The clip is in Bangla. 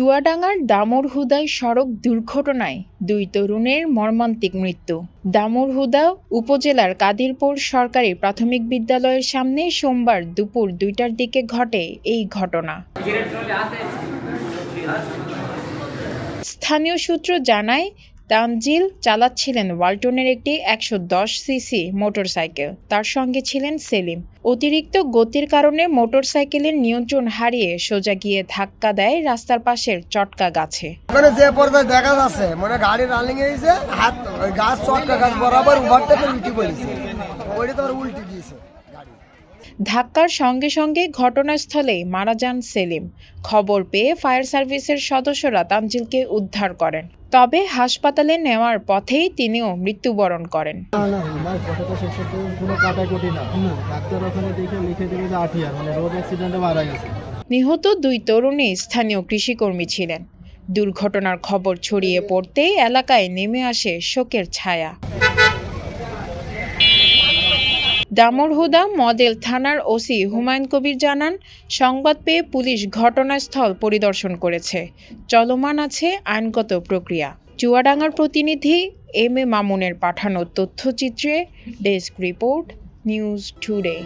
চুয়াডাঙ্গার দামুড়হুদায় সড়ক দুর্ঘটনায় দুই তরুণের মর্মান্তিক মৃত্যু। দামুড়হুদা উপজেলার কাদিরপুর সরকারি প্রাথমিক বিদ্যালয়ের সামনে সোমবার দুপুর দুইটার দিকে ঘটে এই ঘটনা। স্থানীয় সূত্র জানায় তানজিল চালাচ্ছিলেন ওয়ালটনের একটি একশো দশ সিসি মোটরসাইকেল। তার সঙ্গে ছিলেন সেলিম। অতিরিক্ত গতির কারণে মোটরসাইকেলের নিয়ন্ত্রণ হারিয়ে সোজা গিয়ে ধাক্কা দেয় রাস্তার পাশের চটকা গাছে। মানে যে দেখা যাচ্ছে মানে গাড়ি রানিং গাছ চটকা গাছ বরাবর উল্টি পড়েছে। ওইটা তো উল্টি ধাক্কার সঙ্গে সঙ্গে ঘটনাস্থলে মারা যান সেলিম। খবর পেয়ে ফায়ার সার্ভিসের সদস্যরা তানজিলকে উদ্ধার করেন। তবে হাসপাতালে নেওয়ার পথেই তিনিও মৃত্যুবরণ করেন। মানে নিহত দুই তরুণী স্থানীয় কৃষিকর্মী ছিলেন। দুর্ঘটনার খবর ছড়িয়ে পড়তেই এলাকায় নেমে আসে শোকের ছায়া। দামুড়হুদা মডেল থানার ওসি হুমায়ুন কবির জানান, সংবাদ পেয়ে পুলিশ ঘটনাস্থল পরিদর্শন করেছে। চলমান আছে আইনগত প্রক্রিয়া। চুয়াডাঙ্গার প্রতিনিধি এম এ মামুনের পাঠানো তথ্যচিত্রে ডেস্ক রিপোর্ট নিউজ টুডে।